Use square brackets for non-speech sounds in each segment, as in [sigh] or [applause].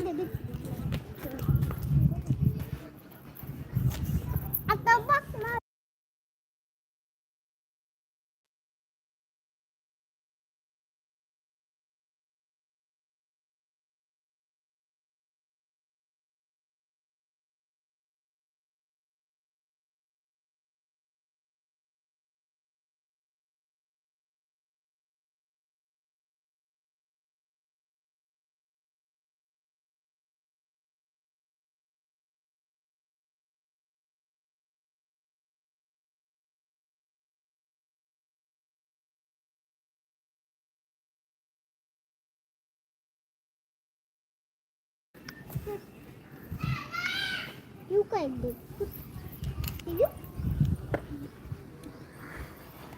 दगड येऊ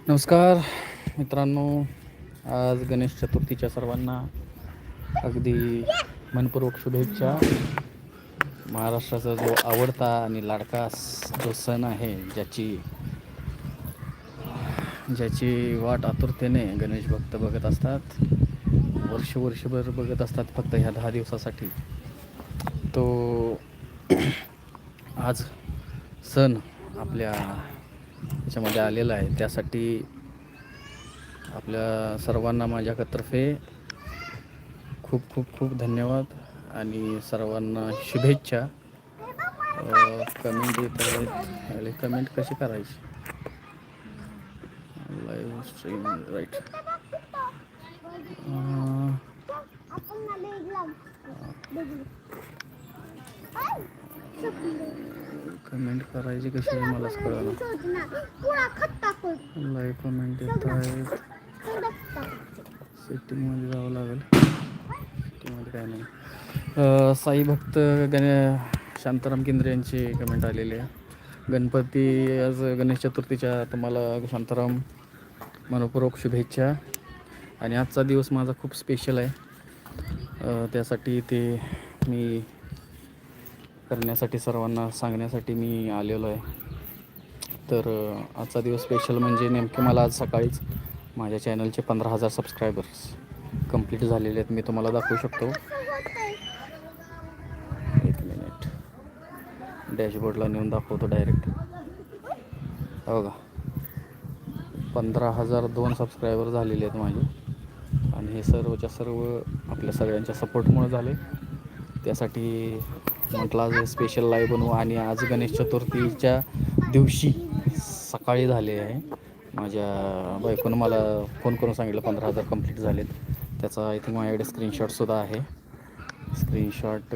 नमस्कार मित्रांनो. आज गणेश चतुर्थीच्या सर्वांना अगदी मनपूर्वक शुभेच्छा. महाराष्ट्राचा जो आवडता आणि लाडका जो सण आहे ज्याची ज्याची वाट आतुरतेने गणेश भक्त बघत असतात वर्ष वर्षभर बघत असतात फक्त ह्या दहा दिवसासाठी तो आज सण आपल्या याच्यामध्ये आलेला आहे. त्यासाठी आपल्या सर्वांना माझ्यातर्फे खूप खूप खूप धन्यवाद आणि सर्वांना शुभेच्छा. कमेंट येत आहेत. कमेंट कशी करायची? लाईव्ह स्ट्रीम राईट आपण कमेंट करायची कशी आहे मलाच कळलं शोध लाईव्ह कमेंट येत आहे. सिटीमध्ये जावं लागेल. सिटीमध्ये काय नाही. साई भक्त गणे शांताराम केंद्रे यांची कमेंट आलेली आहे. गणपती आज गणेश चतुर्थीच्या तुम्हाला शांताराम मनपूर्वक शुभेच्छा. आणि आजचा दिवस माझा खूप स्पेशल आहे. त्यासाठी ते मी करण्यासाठी सर्वांना सांगण्यासाठी मी आलेलो आहे. तर आजचा दिवस स्पेशल म्हणजे नेमके मला आज सकाळीच माझ्या चॅनलचे पंधरा हजार सबस्क्रायबर्स कंप्लीट झालेले आहेत. मी तुम्हाला दाखवू शकतो. एक मिनिट डॅशबोर्डला नेऊन दाखवतो डायरेक्ट हो का पंधरा हजार दोन सबस्क्रायबर झालेले आहेत माझे. आणि हे सर्वच्या सर्व आपल्या सगळ्यांच्या सपोर्टमुळे झाले. त्यासाठी म्हटलं आज स्पेशल लाईव्ह बनवू आणि आज गणेश चतुर्थीच्या दिवशी सकाळी झाले आहे. माझ्या बायकोनं मला फोन करून सांगितलं पंधरा हजार कंप्लीट झालेत. त्याचा आय थिंक माझ्याकडे स्क्रीनशॉटसुद्धा आहे. स्क्रीनशॉट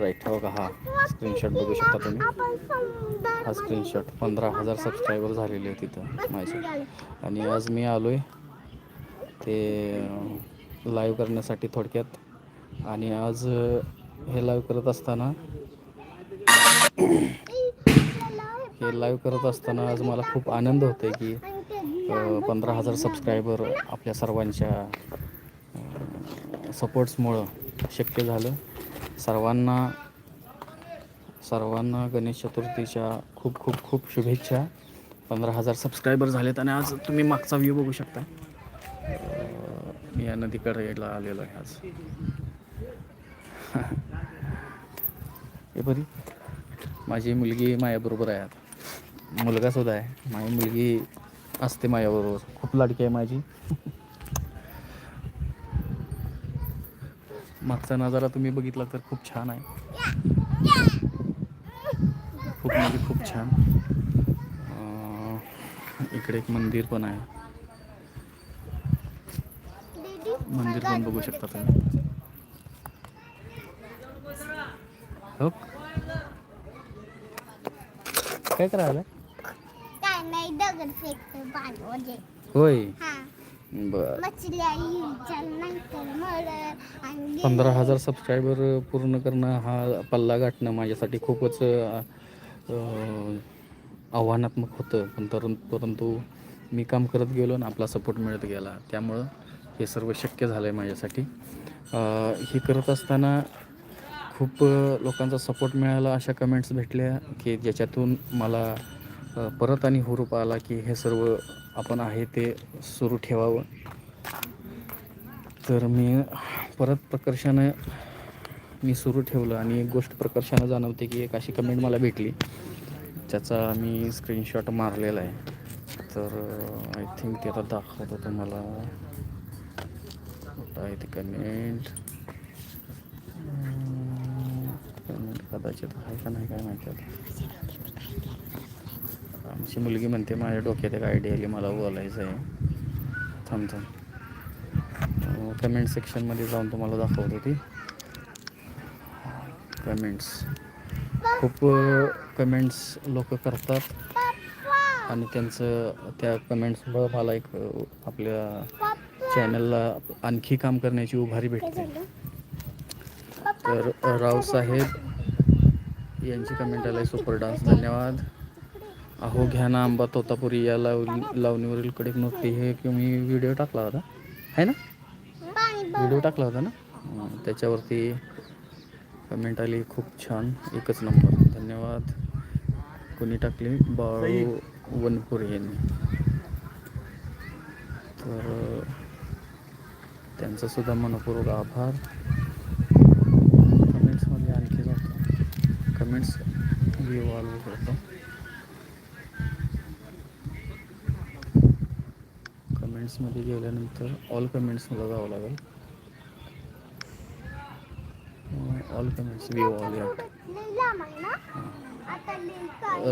राईट हो का? हा स्क्रीनशॉट बघू शकता तुम्ही. हा स्क्रीनशॉट पंधरा हजार सबस्क्रायबर झालेले आहेत तिथं माझे आणि आज मी आलो आहे ते लाईव्ह करण्यासाठी थोडक्यात आणि आज हे लाईव्ह करत असताना हे लाईव्ह करत असताना आज मला खूप आनंद होतो आहे की पंधरा हजार सबस्क्रायबर आपल्या सर्वांच्या सपोर्ट्समुळं शक्य झालं. सर्वांना सर्वांना गणेश चतुर्थीच्या खूप खूप खूप शुभेच्छा. पंधरा हजार सबस्क्रायबर झालेत आणि आज तुम्ही मागचा व्ह्यू बघू शकता. मी या नदीकडे यायला आलेलो आहे आज. हे बरी. माझी मुलगी माझ्याबरोबर आहे आता. मुलगासुद्धा आहे. माझी मुलगी असते माझ्याबरोबर खूप लाडकी आहे माझी. मागचा नजारा तुम्ही बघितला तर खूप छान आहे. खूप म्हणजे खूप छान. इकडे एक मंदिर पण आहे. मंदिर पण बघू शकता तुम्ही. हो काय करायला काय नाही दगड फेकतो होय हा बर मछल्या आणि पंधरा हजार सबस्क्रायबर पूर्ण करणं हा पल्ला गाठणं माझ्यासाठी खूपच अ, अ, आव्हानात्मक होतं. पण तरुण परंतु मी काम करत गेलो आणि आपला सपोर्ट मिळत गेला. त्यामुळं हे सर्व शक्य झालं आहे माझ्यासाठी. अ, हे करत असताना खूप लोकांचा सपोर्ट मिळाला अशा कमेंट्स भेटल्या की ज्याच्यातून मला परत आणि हुरूप आला की हे सर्व आपण आहे ते सुरू ठेवावं. तर मी परत प्रकर्षानं मी सुरू ठेवलं आणि एक गोष्ट प्रकर्षानं जाणवते की एक अशी कमेंट मला भेटली त्याचा मी स्क्रीनशॉट मारलेला आहे. तर आय थिंक ते आता दाखवतो तुम्हाला. कुठं आहे ती कमेंट कमेंट कदाचित आहे का नाही काय माहिती आता. आमची मुलगी म्हणते माझ्या डोक्यात एक आयडिया आली मला बोलायचं आहे. थांब थांब. कमेंट सेक्शनमध्ये जाऊन तुम्हाला दाखवतो ती. कमेंट्स खूप कमेंट्स लोक करतात. आणि त्यांचं त्या कमेंट्समुळं मला एक आपल्या चॅनलला आणखी काम करण्याची उभारी भेटते. तर रावसाहेब यांची कमेंट आली सुपर डान्स धन्यवाद. अहो घ्या ना आंबा तोतापुरी. या लाव लावणीवरील कडक नोकरी हे की मी व्हिडिओ टाकला होता. है ना? व्हिडिओ टाकला होता ना? त्याच्यावरती कमेंट आली. खूप छान. एकच नंबर धन्यवाद. कोणी टाकली? बाळू वनपुरे यांनी. तर त्यांचासुद्धा मनपूर्वक आभार कमेंट्समध्ये आणखी जातो कमेंट्स विवॉल्व करतो कमेंट्समध्ये गेल्यानंतर ऑल कमेंट्समध्ये जावं लागेल all comments view all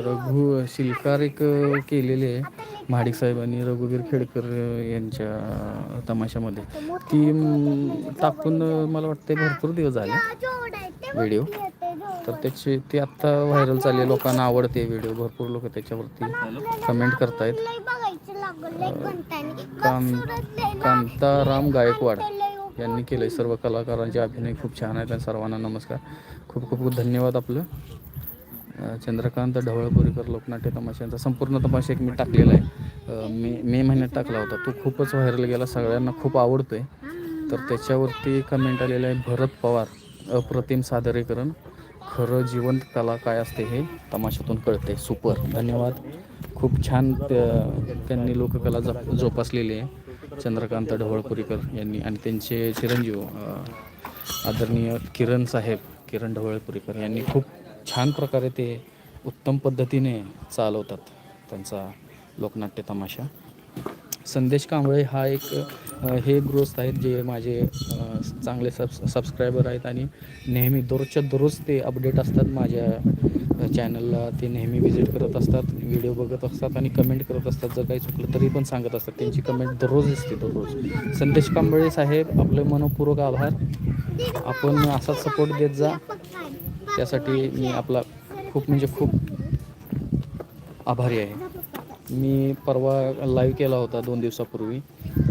Raghu Shilkar एक केलेली आहे. महाडिक साहेबांनी रघुवीर खेडकर यांच्या तमाशामध्ये. ती टाकून मला वाटते भरपूर दिवस झाले. व्हिडिओ तर त्याची ती आत्ता व्हायरल चालली लोकांना आवडते व्हिडिओ. भरपूर लोक त्याच्यावरती कमेंट करतायत. कां कांताराम गायकवाड यांनी केलं आहे सर्व कलाकारांचे अभिनय. खूप छान आहेत आणि सर्वांना नमस्कार. खूप खूप धन्यवाद आपलं. चंद्रकांत ढवळपुरीकर लोकनाट्य तमाशांचा संपूर्ण तमाशा एक मी टाकलेला आहे. मे मे महिन्यात टाकला होता. तो खूपच व्हायरल गेला. सगळ्यांना खूप आवडतो आहे तर त्याच्यावरती कमेंट आलेलं आहे भरत पवार अप्रतिम सादरीकरण. खरं जिवंत कला काय असते हे तमाशातून कळते. सुपर. धन्यवाद. खूप छान त्यांनी लोककला जप जोपासलेली आहे. चंद्रकांत ढवळपुरीकर यांनी आणि त्यांचे चिरंजीव आदरणीय किरण साहेब किरण ढवळपुरीकर यांनी खूप छान प्रकारे ते उत्तम पद्धतीने चालवतात त्यांचा लोकनाट्य तमाशा. संदेश कांबळे हा एक हे गृहस्थ आहेत जे माझे चांगले सब सबस्क्रायबर आहेत आणि नेहमी दररोजच्या दररोज ते अपडेट असतात माझ्या चॅनलला ते नेहमी विजिट करत असतात व्हिडिओ बघत असतात आणि कमेंट करत असतात. जर काही चुकलं तरी पण सांगत असतात. त्यांची कमेंट दररोज असते दररोज. संदेश कांबळे साहेब आपले मनपूर्वक आभार. आपण असाच सपोर्ट देत जा. त्यासाठी मी आपला खूप म्हणजे खूप आभारी आहे. मी परवा लाईव्ह केला होता दोन दिवसापूर्वी.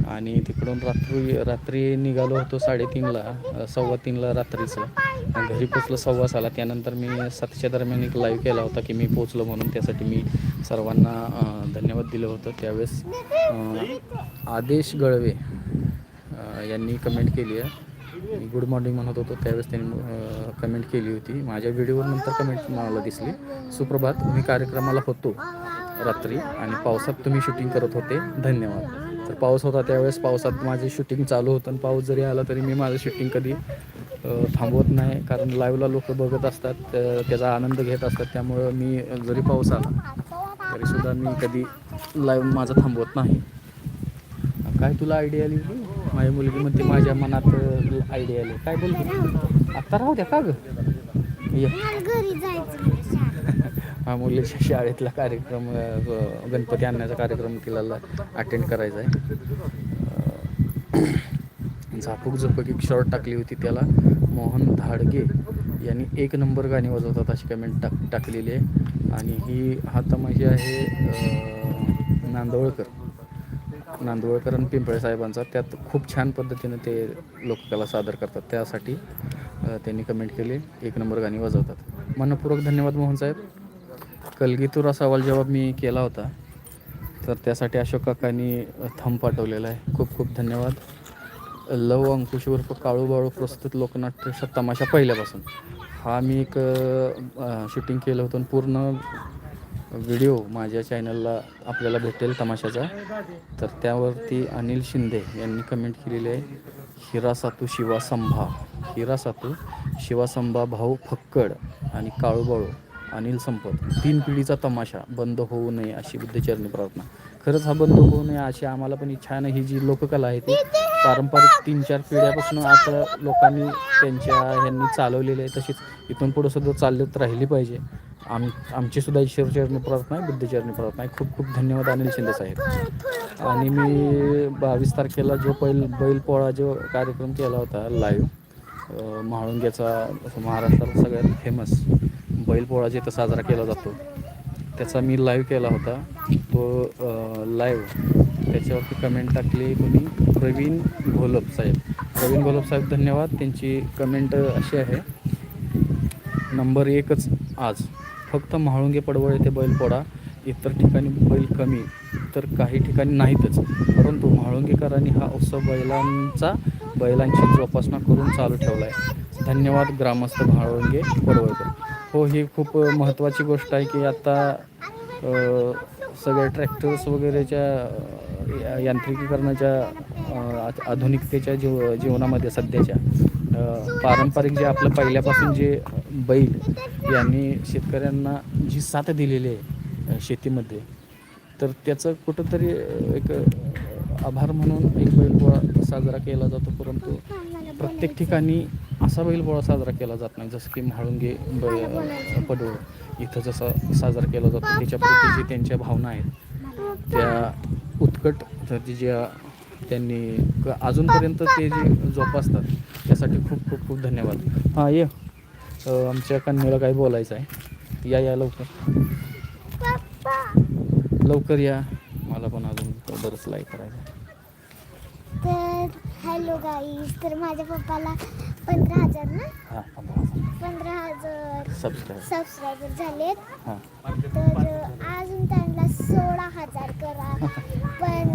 आणि तिकडून रात्री रात्री निघालो होतो साडेतीनला सव्वा तीनला रात्रीचं. घरी पोचलो सव्वा साला त्यानंतर मी सातशे दरम्यान एक लाईव्ह केला होता की मी पोचलो म्हणून. त्यासाठी मी सर्वांना धन्यवाद दिलं होतं. त्यावेळेस आदेश गळवे यांनी कमेंट केली आहे. मी गुड मॉर्निंग म्हणत होतो. त्यावेळेस त्यांनी कमेंट केली होती. माझ्या व्हिडिओवर नंतर कमेंट मला दिसली. सुप्रभात मी कार्यक्रमाला होतो. रात्री आणि पावसात तुम्ही शूटिंग करत होते. धन्यवाद. तर पाऊस होता त्यावेळेस पावसात माझी शूटिंग चालू होतं आणि पाऊस जरी आला तरी मी माझं शूटिंग कधी थांबवत नाही. कारण लाईव्हला लोक बघत असतात त्याचा आनंद घेत असतात. त्यामुळं मी जरी पाऊस आला तरीसुद्धा मी कधी लाईव्ह माझं थांबवत नाही. काय तुला आयडिया आली माझी मुलगी म्हणते माझ्या मनात आयडिया आली. काय बोलते आत्ता राहू द्या का ग ये मला घरी जायचं मला शाळेत. हा मुलीच्या शाळेतला कार्यक्रम गणपती आणण्याचा कार्यक्रम तिला अटेंड करायचा आहे. झापूक झोपक एक शॉर्ट टाकली होती त्याला. मोहन धाडगे यांनी एक नंबर गाणी वाजवतात अशी कमेंट टाक टाकलेली आहे. आणि ही हा तमाशी आहे नांदवळकर नांदवळकर आणि पिंपळे साहेबांचा. त्यात खूप छान पद्धतीनं ते लोककला सादर करतात. त्यासाठी त्यांनी कमेंट केले. एक नंबर गाणी वाजवतात. मनपूर्वक धन्यवाद मोहन साहेब. कलगीतूर सवाल जेव्हा मी केला होता तर त्यासाठी अशोक काकांनी थंब पाठवलेला आहे. खूप खूप धन्यवाद. लव अंकुश उर्फ काळूबाळू प्रस्तुत लोकनाट्य तमाशा पहिल्यापासून. हा मी एक शूटिंग केलं होतं पूर्ण व्हिडिओ माझ्या चॅनलला आपल्याला भेटेल तमाशाचा. तर त्यावरती अनिल शिंदे यांनी कमेंट केलेली आहे हिरा सातू शिवासंभा शिवा शिवासंभा भाऊ फक्कड आणि काळूबाळू अनिल संपत तीन पिढीचा तमाशा बंद होऊ नये अशी बुद्धचरणी प्रार्थना. खरंच हा बंद होऊ नये अशी आम्हाला पण इच्छा आहे ना ही जी लोककला आहे ती पारंपरिक तीन चार पिढ्यापासून आता लोकांनी त्यांच्या ह्यांनी चालवलेली आहे तशीच इथून पुढं सुद्धा चालत राहिली पाहिजे. आम आमची सुद्धा ईश्वरचरणी प्रार्थना आहे बुद्धचरणी प्रार्थना आहे. खूप खूप धन्यवाद अनिल शिंदे साहेब. आणि मी बावीस तारखेला जो बैल बैलपोळा जो कार्यक्रम केला होता लाईव्ह म्हाळुंग्याचा महाराष्ट्रात सगळ्यात फेमस बैलपोळा जिथं साजरा केला जातो. त्याचा मी लाईव्ह केला होता. तो लाईव्ह त्याच्यावरती कमेंट टाकली कोणी? प्रवीण घोलप साहेब. प्रवीण घोलप साहेब धन्यवाद. त्यांची कमेंट अशी आहे. नंबर एकच आज. फक्त म्हाळुंगे पडवळ येथे बैलपोळा इतर ठिकाणी बैल कमी तर काही ठिकाणी नाहीतच. परंतु म्हाळुंगेकरांनी हा उत्सव बैलांचा बैलांची जोपासना करून चालू ठेवला आहे धन्यवाद ग्रामस्थ म्हाळुंगे पडवळकर. हो ही खूप महत्त्वाची गोष्ट आहे की आता सगळ्या ट्रॅक्टर्स वगैरेच्या यांत्रिकीकरणाच्या आधुनिकतेच्या जीव जीवनामध्ये सध्याच्या पारंपरिक जे आपलं पहिल्यापासून जे बैल यांनी शेतकऱ्यांना जी साथ दिलेली आहे शेतीमध्ये तर त्याचं कुठंतरी एक आभार म्हणून एक बैल साजरा केला जातो परंतु प्रत्येक ठिकाणी असा बैलपोळा साजरा केला जात नाही. जसं की म्हाळुंगे बै पडवळ इथं जसा साजरा केला जातो त्याच्या प्रती जी त्यांच्या भावना आहेत. त्या उत्कट तर ज्या त्यांनी अजूनपर्यंत ते जे जोपासतात त्यासाठी खूप खूप खूप धन्यवाद. हां ये. आमच्या कन्याला काय बोलायचं आहे? या या लवकर. लवकर या. मला पण अजून बरंच लाईक करायचं हॅलो गाईज तर माझ्या पप्पाला पंधरा हजार ना? हां पंधरा हजार. सबस्क्राईब सबस्क्रायबर झालेत. हां. तर अजून त्यांना सोळा हजार करा पण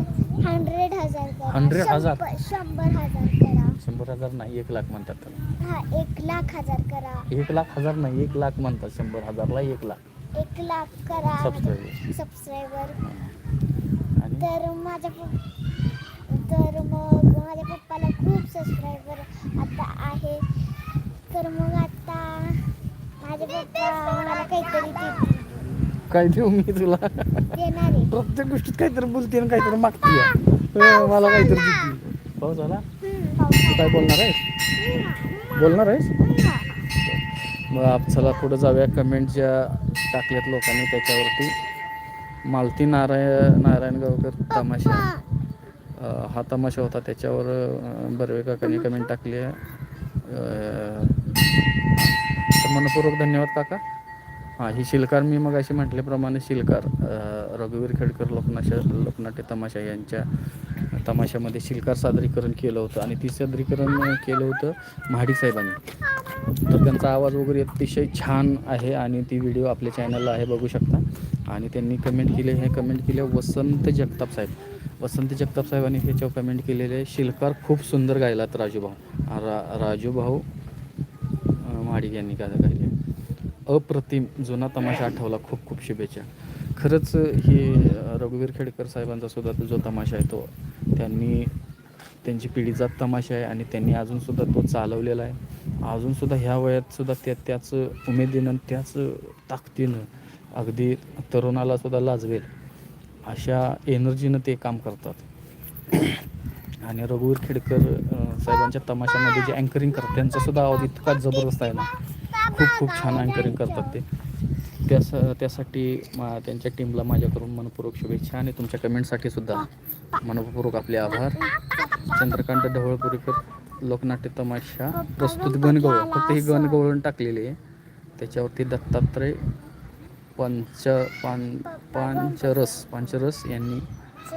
हंड्रेड हजार करा. 100 हजार? शंभर- शंभर हजार करा. शंभर हजार नाही एक लाख म्हणतात त्याला. हा एक लाख हजार करा. एक लाख हजार नाही एक लाख म्हणतात शंभर हजारला एक लाख. एक लाख करा. सबस्क्राईबर सबस्क्रायबर आणि? तर माझ्या तर मग माझ्या पप्पाला खूप सबस्क्रायबर आता आहे. तर मग आता माझे पप्पा मला काहीतरी देतील. काय देऊ मी तुला? देणार आहे. प्रत्येक गोष्टीत काहीतरी बोलते आणि काहीतरी मागते. मला काहीतरी देते पाऊस आला? तू काय बोलणार आहेस? बोलणार आहेस? मग आप चला पुढं जाऊया कमेंट ज्या टाकल्यात लोकांनी त्याच्यावरती. मालती नारायण नारायण गावकर तमाशा. हा तमाशा होता. त्याच्यावर बर्वे काकांनी कमेंट टाकली आहे. मनपूर्वक धन्यवाद काका. हां ही शिलकार मी मग अशी म्हटल्याप्रमाणे शिलकार रघुवीर खेडकर लोकनाशा लोकनाट्य तमाशा यांच्या तमाशामध्ये शिलकार सादरीकरण केलं होतं. आणि ती सादरीकरण केलं होतं महाडी साहेबांनी. तर त्यांचा आवाज वगैरे अतिशय छान आहे आणि ती व्हिडिओ आपल्या चॅनलला आहे बघू शकता. आणि त्यांनी कमेंट केले. हे कमेंट केले वसंत जगताप साहेब. वसंत जगताप साहेबांनी ह्याच्यावर कमेंट केलेले. आहे शिलकार खूप सुंदर गायलात राजूभाऊ. रा राजूभाऊ माडिक यांनी काय गायले. अप्रतिम जुना तमाशा आठवला खूप खूप शुभेच्छा. खरंच हे रघुवीर खेडकर साहेबांचा सुद्धा तो जो तमाशा आहे तो त्यांनी त्यांची पिढीजात तमाशा आहे आणि त्यांनी अजूनसुद्धा तो चालवलेला आहे. अजूनसुद्धा ह्या वयातसुद्धा त्या त्याच उमेदीनं त्याच ताकदीनं अगदी तरुणालासुद्धा लाजवेल. अशा एनर्जीनं ते काम करतात. आणि रघुवीर खेडकर साहेबांच्या तमाशामध्ये जे अँकरिंग करतात त्यांचा सुद्धा आवाज इतका जबरदस्त आहे ना. खूप खूप छान अँकरिंग करतात ते. त्यास त्यासाठी मा त्यांच्या टीमला माझ्याकडून मनपूर्वक शुभेच्छा आणि तुमच्या कमेंटसाठी सुद्धा मनपूर्वक आपले आभार. चंद्रकांत ढवळपुरीकर लोकनाट्य तमाशा प्रस्तुत गणगवळ फक्त ही गणगवळण टाकलेली आहे. त्याच्यावरती दत्तात्रय पंच पान पांचरस पांचरस यांनी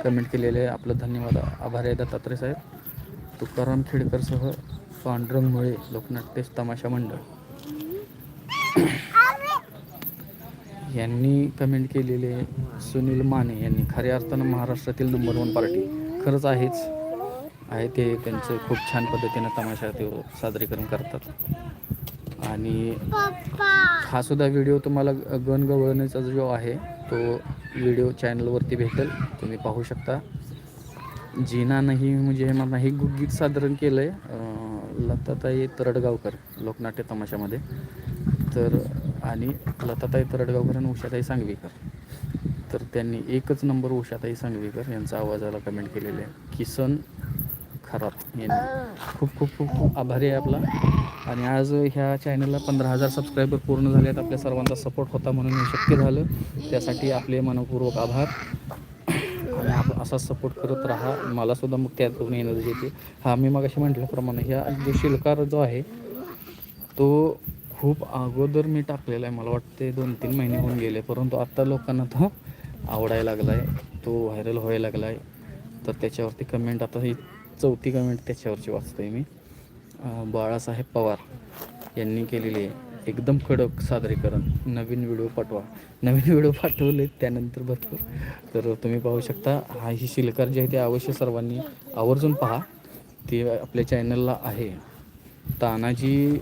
कमेंट केलेले आहे. आपलं धन्यवाद. आभार आहे दत्तात्रय साहेब. तुकाराम खेडकरसह पांडुरंग मुळे लोकनाट्य तमाशा मंडळ. यांनी कमेंट केलेले सुनील माने यांनी. खऱ्या अर्थानं महाराष्ट्रातील नंबर वन पार्टी खरंच आहेच. आहे ते. त्यांचं खूप छान पद्धतीनं तमाशा ते सादरीकरण करतात. आणि हा सुद्धा व्हिडिओ तुम्हाला गण गवळणीचा जो आहे तो व्हिडिओ चॅनलवरती भेटेल. तुम्ही पाहू शकता. जीना नाही म्हणजे मला हे गीत साधारण केलं आहे लताताई तरडगावकर लोकनाट्य तमाशामध्ये. तर आणि लताताई तरडगावकर आणि उषाताई सांगवीकर. तर त्यांनी एकच नंबर उषाताई सांगवीकर यांचा आवाजाला कमेंट केलेला आहे. किसन खराब. यांनी खूप खूप खूप खूप आभारी आहे आपला. आणि आज ह्या चॅनलला पंधरा हजार सबस्क्रायबर पूर्ण झाले आहेत आपल्या सर्वांचा सपोर्ट होता म्हणून हे शक्य झालं. त्यासाठी आपले मनपूर्वक आभार. आणि आप असाच सपोर्ट करत राहा. मलासुद्धा मग त्यातून एनर्जी येते हा मी मग अशी म्हटल्याप्रमाणे ह्या जो शिलकार जो आहे तो खूप अगोदर मी टाकलेला आहे. मला वाटते दोन तीन महिने होऊन गेले. परंतु आत्ता लोकांना तो आवडायला लागला आहे तो व्हायरल व्हायला लागला आहे तर त्याच्यावरती कमेंट आता ही चौथी कमेंट त्याच्यावरची वाचतोय मी. बाळासाहेब पवार यांनी केलेली आहे एकदम कडक सादरीकरण. नवीन व्हिडिओ पाठवा. नवीन व्हिडिओ पाठवले त्यानंतर भरपूर तर तुम्ही पाहू शकता हा ही शिलकार जे आहे ते अवश्य सर्वांनी आवर्जून पहा. ते आपल्या चॅनलला आहे. तानाजी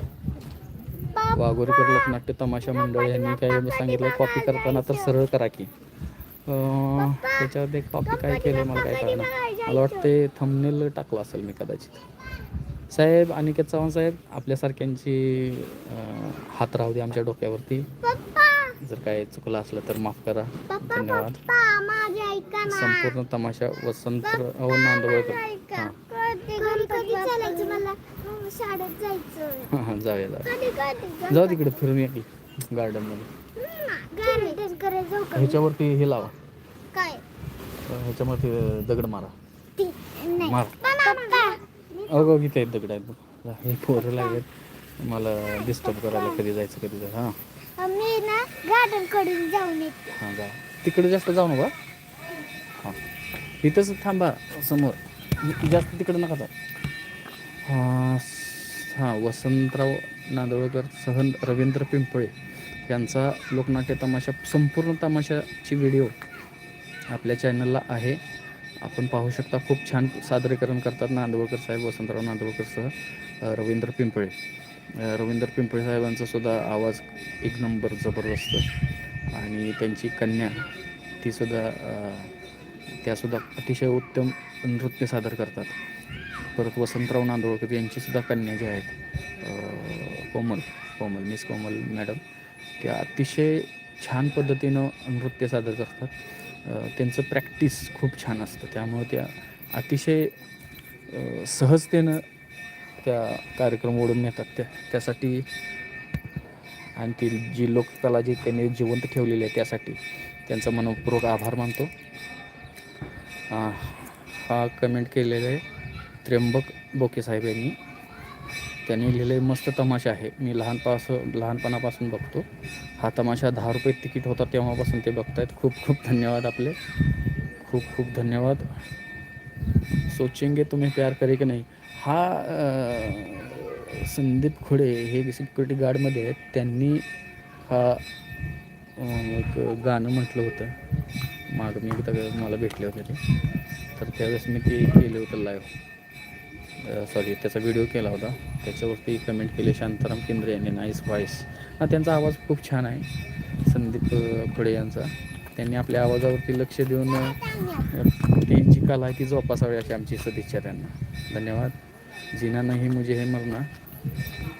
वाघोरीकर लोकनाट्य तमाशा मंडळ यांनी काय सांगितलं? कॉपी करताना तर सरळ करा की. त्याच्यावर एक कॉपी काय केलं मला काय कळणार मला वाटते थंबनेल टाकलं असेल मी कदाचित. साहेब अनिकेत चव्हाण साहेब आपल्यासारख्यांची हात राहू दे आमच्या डोक्यावरती. जर काय चुकलं असलं तर माफ करा. धन्यवाद. संपूर्ण तमाशा वसंत नांदवळकर. हां. हो, जाऊया जाऊ तिकडे फिरून या की गार्डनमध्ये गार्डन करायला जाऊ का ह्याच्यावरती हे लावा. काय? ह्याच्यावरती दगड मारा. मार. अगो किती आहेत दगड आहेत. हे पोरं लागत मला डिस्टर्ब करायला कधी जायचं कधी जायचं हां. मी ना गार्डनकडून जाऊन हां जा. तिकडे जास्त जाऊ नका हां. इथंच थांबा समोर. जास्त तिकडे नका जाऊ. हां स- हां वसंतराव नांदवळकर सहन रवींद्र पिंपळे. यांचा लोकनाट्य तमाशा संपूर्ण तमाशाची व्हिडिओ आपल्या चॅनलला आहे. आपण पाहू शकता खूप छान सादरीकरण करतात नांदवळकर साहेब वसंतराव नांदवळकरसह रवींद्र पिंपळे. रवींद्र पिंपळे साहेबांचा सुद्धा आवाज एक नंबर जबरदस्त. आणि त्यांची कन्या तीसुद्धा त्यासुद्धा अतिशय उत्तम नृत्य सादर करतात. परत वसंतराव नांदोळकर यांचीसुद्धा कन्या ज्या आहेत कोमल कोमल मिस कोमल मॅडम त्या अतिशय छान पद्धतीनं नृत्य सादर करतात. त्यांचं प्रॅक्टिस खूप छान असतं. त्यामुळे त्या अतिशय सहजतेनं त्या कार्यक्रम ओढून नेतात. त्या त्यासाठी आणि ती जी लोककला जी त्यांनी जिवंत ठेवलेली आहे त्यासाठी त्यांचा मनपूर्वक आभार मानतो. हा हा कमेंट केलेला आहे त्र्यंबक बोके साहेब यांनी. त्यांनी लिहिले आहे मस्त तमाशा आहे. मी लहानपासून लहानपणापासून बघतो. हा तमाशा दहा रुपये तिकीट होता तेव्हापासून ते बघतायत. खूप खूप धन्यवाद आपले. खूप खूप धन्यवाद. सोचेंगे तुम्ही प्यार करे की नाही. हा संदीप खोडे हे सिक्युरिटी गार्डमध्ये आहेत. त्यांनी हा एक गाणं म्हटलं होतं. मागं मी एकदा मला भेटले होते ते. तर त्यावेळेस मी ते केलं होतं लाईव्ह सॉरी त्याचा व्हिडिओ केला होता. त्याच्यावरती कमेंट केले शांताराम केंद्रे यांनी नाईस व्हॉईस हा त्यांचा आवाज खूप छान आहे संदीप खुडे यांचा. त्यांनी आपल्या आवाजावरती लक्ष देऊन त्यांची ती जी कला आहे ती जोपासावी अशी आमची सदिच्छा त्यांना. धन्यवाद. जिना नाही मुझे हे मरणा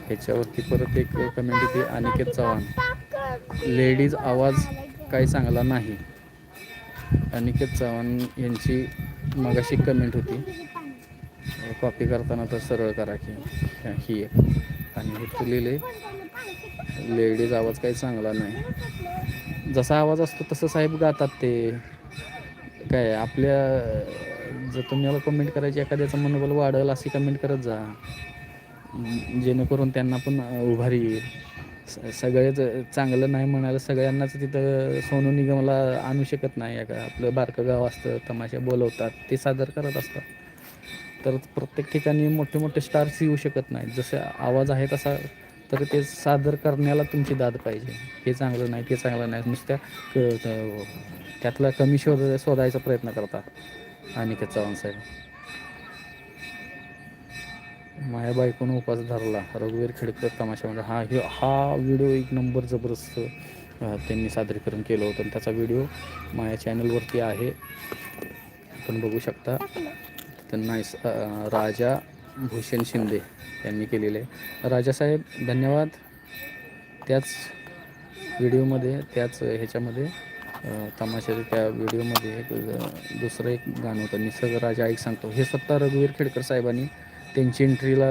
ह्याच्यावरती परत एक कमेंट होती अनिकेत चव्हाण लेडीज आवाज काही चांगला नाही. अनिकेत चव्हाण यांची मगाशी कमेंट होती. कॉपी करताना तर सरळ करा की ही आहे आणि हे तू लेडीज आवाज काही चांगला नाही. जसा आवाज असतो तसं साहेब गातात ते. काय आपल्या जर तुम्हाला कमेंट करायची एखाद्याचं मनोबल वाढेल अशी कमेंट करत जा. जेणेकरून त्यांना पण उभारी येईल. स- सगळेच चांगलं नाही म्हणायला सगळ्यांनाच तिथं सोनू निगमला आणू शकत नाही. का आपलं बारकं गाव असतं तमाशा बोलवतात ते सादर करत असतात. तर प्रत्येक ठिकाणी मोठे मोठे स्टार्स येऊ शकत नाहीत. जसे आवाज आहे तसा तर ते सादर करण्याला तुमची दाद पाहिजे. हे चांगलं नाही ते चांगलं नाही. नुसत्या त्यातला कमी शोध शोधायचा प्रयत्न करतात आणि चव्हाण साहेब माया बायकोनं उपास धरला. रघुवीर खेडकर तमाशा म्हणजे हा हे हा व्हिडिओ एक नंबर जबरदस्त त्यांनी सादरीकरण केलं होतं. आणि त्याचा व्हिडिओ माझ्या चॅनलवरती आहे. आपण बघू शकता. त्यांना इस राजा भूषण शिंदे यांनी केलेले. आहे राजासाहेब धन्यवाद. त्याच व्हिडिओमध्ये त्याच ह्याच्यामध्ये तमाशाचे तमाशाच्या त्या व्हिडिओमध्ये एक दुसरं एक गाणं होतं निसर्ग राजा ऐक सांगतो. हे स्वतः रघुवीर खेडकर साहेबांनी त्यांची एंट्रीला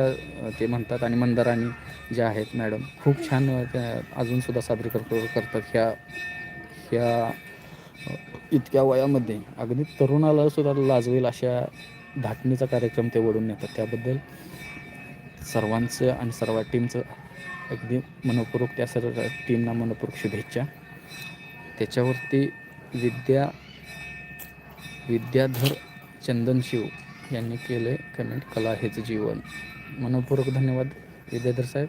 ते म्हणतात आणि मंदाराणी ज्या आहेत मॅडम खूप छान त्या अजूनसुद्धा सादरीकरण करतात. ह्या ह्या इतक्या वयामध्ये. अगदी तरुणाला सुद्धा लाजवेल अशा धाटणीचा कार्यक्रम ते ओढून नेतात. त्याबद्दल सर्वांचं आणि सर्व टीमचं अगदी मनपूर्वक त्या सर्व टीमना मनपूर्वक शुभेच्छा. त्याच्यावरती विद्या विद्याधर चंदनशिव यांनी केलं आहे कमेंट कला हेच जीवन. मनपूर्वक धन्यवाद विद्याधर साहेब.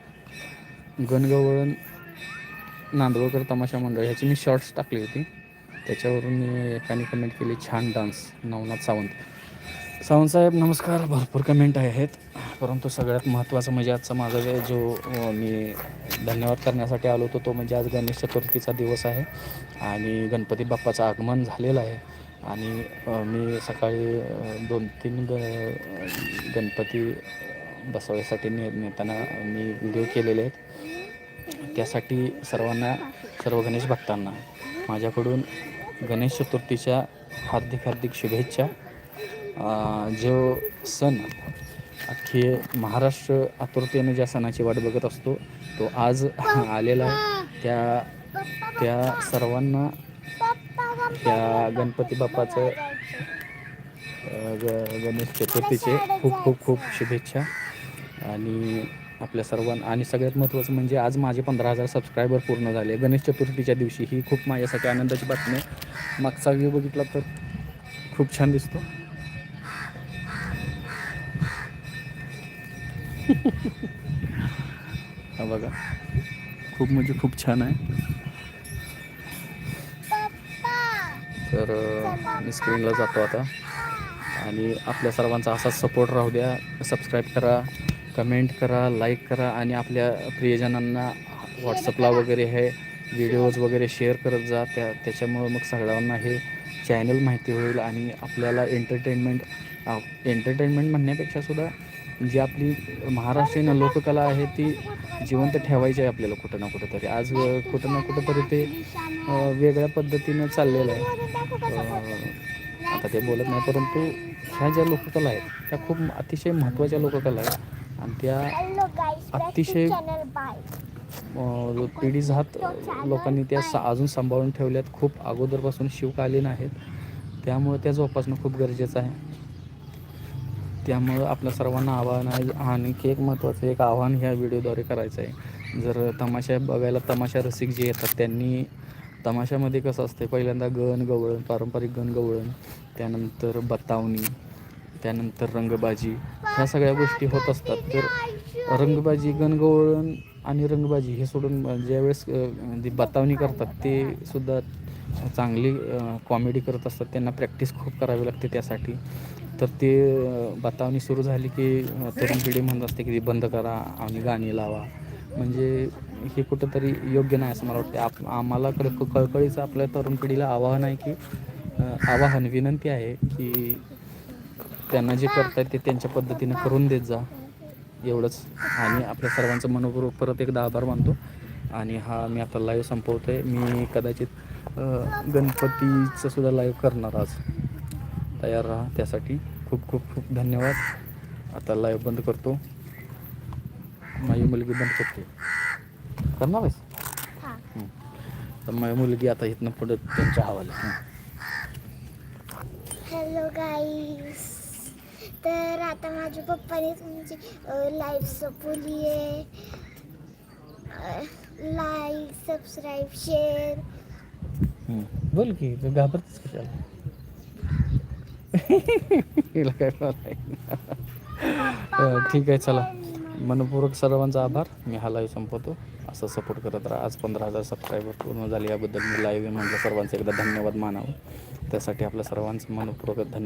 गणगवळण नांदवळकर तमाशा मंडळ ह्याची मी शॉर्ट्स टाकली होती. त्याच्यावरून मी एकाने कमेंट केली छान डान्स नवनाथ सावंत. सावंतसाहेब नमस्कार. भरपूर कमेंट आहेत. परंतु सगळ्यात महत्त्वाचं म्हणजे आजचा माझा वेळ जो मी धन्यवाद करण्यासाठी आलो होतो तो म्हणजे आज गणेश चतुर्थीचा दिवस आहे आणि गणपती बाप्पाचं आगमन झालेलं आहे. आणि मी सकाळी दोन तीन ग गणपती बसवण्यासाठी ने नेताना मी व्हिडिओ केलेले आहेत. त्यासाठी सर्वांना सर्व गणेश भक्तांना माझ्याकडून गणेश चतुर्थीच्या हार्दिक हार्दिक शुभेच्छा. जो सण अख्खे महाराष्ट्र आतुरतेने ज्या सणाची वाट बघत असतो तो आज आलेला आहे. त्या त्या सर्वांना त्या गणपती बाप्पाचं ग गणेश चतुर्थीचे खूप खूप खूप शुभेच्छा. आणि आपल्या सर्वांना आणि सगळ्यात महत्त्वाचं म्हणजे आज माझे पंधरा हजार सबस्क्रायबर पूर्ण झाले. गणेश चतुर्थीच्या दिवशी ही खूप माझ्यासाठी आनंदाची बातमी मागचा व्ह्यू बघितला तर खूप छान दिसतो. हा बघा. खूप म्हणजे खूप छान आहे. तर मी स्क्रीनला जातो आता. आणि आपल्या सर्वांचा असाच सपोर्ट राहू द्या. सबस्क्राईब करा कमेंट करा लाईक करा आणि आपल्या प्रियजनांना व्हॉट्सअपला वगैरे हे व्हिडिओज वगैरे शेअर करत जा. त्या त्याच्यामुळं मग सगळ्यांना हे चॅनल माहिती होईल आणि आपल्याला एंटरटेनमेंट एंटरटेनमेंट म्हणण्यापेक्षा सुद्धा जी आपली महाराष्ट्रीयन लोककला आहे ती जिवंत ठेवायची आहे आपल्याला कुठं ना कुठं तरी. आज कुठं ना कुठं तरी ते वेगळ्या पद्धतीनं चाललेलं आहे. आता ते बोलत नाही परंतु ह्या ज्या लोककला आहेत त्या खूप अतिशय महत्त्वाच्या लोककला आहेत. आणि त्या अतिशय पिढी जात लोकांनी त्या सा अजून सांभाळून ठेवल्यात. खूप अगोदरपासून शिवकालीन आहेत. त्यामुळे त्या जोपासणं खूप गरजेचं आहे. त्यामुळं आपल्या सर्वांना आव्हान आहे आणि एक महत्त्वाचं एक आव्हान ह्या व्हिडिओद्वारे करायचं आहे. जर तमाशा बघायला तमाशा रसिक जे येतात त्यांनी तमाशामध्ये कसं असते पहिल्यांदा गण गवळण पारंपरिक गण गवळण त्यानंतर बतावणी त्यानंतर रंगबाजी ह्या सगळ्या गोष्टी होत असतात. तर रंगबाजी गणगवळण आणि रंगबाजी हे सोडून ज्यावेळेस जे जी बतावणी करतात ते सुद्धा चांगली कॉमेडी करत असतात. त्यांना प्रॅक्टिस खूप करावी लागते त्यासाठी. तर ते बतावणी सुरू झाली की तरुण पिढी म्हणत असते की ती बंद करा आणि गाणी लावा. म्हणजे हे कुठंतरी योग्य नाही असं मला वाटते आप आम्हाला कळ कळकळीचं आपल्या तरुण पिढीला आवाहन आहे की आवाहन विनंती आहे की त्यांना जे करतायत ते त्यांच्या पद्धतीनं करून देत जा. एवढंच. आणि आपल्या सर्वांचं मनोपूर्वक परत एकदा आभार मानतो. आणि हा मी आता लाईव्ह संपवतो आहे मी कदाचित गणपतीचं सुद्धा लाईव्ह करणार आज. तयार राहा. त्यासाठी खूप खूप खूप धन्यवाद. आता लाईव्ह बंद करतो. माझी मुलगी बंद करते. करणार आहेस? हं. तर माझी मुलगी आता इथनं पुढे त्यांच्या हवाला. हॅलो गाईस तर आता माझ्या पप्पाने तुमची लाईव्ह संपवली आहे. Like subscribe share. बोल की तू घाबरतेस कशाला? [laughs] हिला काय ठीक आहे चला. मनपूर्वक सर्वांचा आभार. मी हा लाईव्ह संपवतो. असं सपोर्ट करत राहा. आज पंधरा हजार सबस्क्रायबर पूर्ण झाले. याबद्दल मी लाईव्ह म्हटलं सर्वांचं एकदा धन्यवाद मानावं. त्यासाठी आपल्या सर्वांचं मनपूर्वक धन्यवाद.